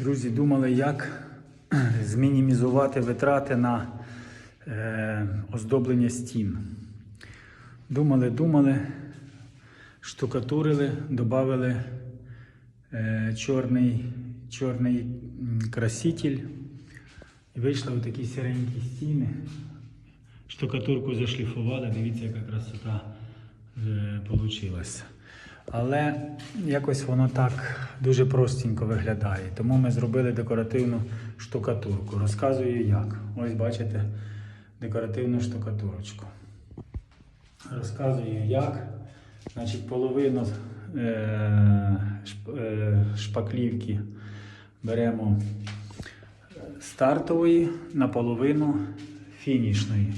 Друзі, думали, як змінімізувати витрати на е, оздоблення стін. Думали, думали, штукатурили, додали е, чорний, чорний краситель. І вийшли отакі сіренькі стіни. Штукатурку зашліфували, дивіться, яка красота вийшла. Але якось воно так дуже простенько виглядає. Тому ми зробили декоративну штукатурку. Розказую як. Ось бачите декоративну штукатурочку. Розказую як. Значить, половину е, е, шпаклівки беремо стартової наполовину фінішної.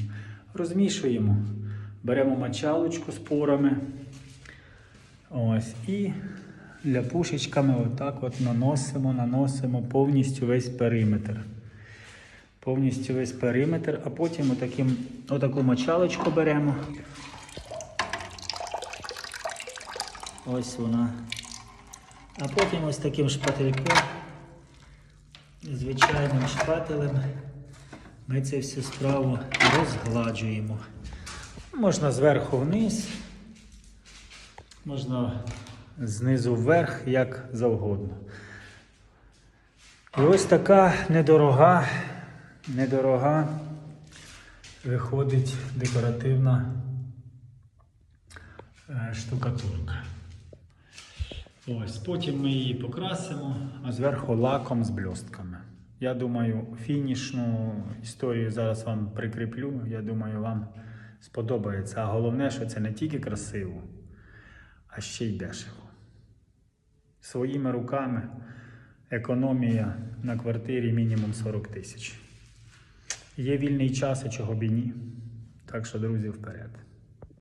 Розмішуємо. Беремо мочалочку з порами. Ось, і ляпушечками отак от наносимо, наносимо повністю весь периметр. Повністю весь периметр, а потім отаким, отаку мочалочку беремо. Ось вона. А потім ось таким шпательком, звичайним шпателем, ми цю всю справу розгладжуємо. Можна зверху вниз, можна знизу вверх, як завгодно. І ось така недорога, недорога виходить декоративна е, штукатурка. Ось, потім ми її покрасимо, а зверху лаком з бльостками. Я думаю, фінішну історію зараз вам прикріплю. Я думаю, вам сподобається. А головне, що це не тільки красиво, а ще й дешево. Своїми руками економія на квартирі мінімум 40 тисяч. Є вільний час, і чого б і ні. Так що, друзі, вперед.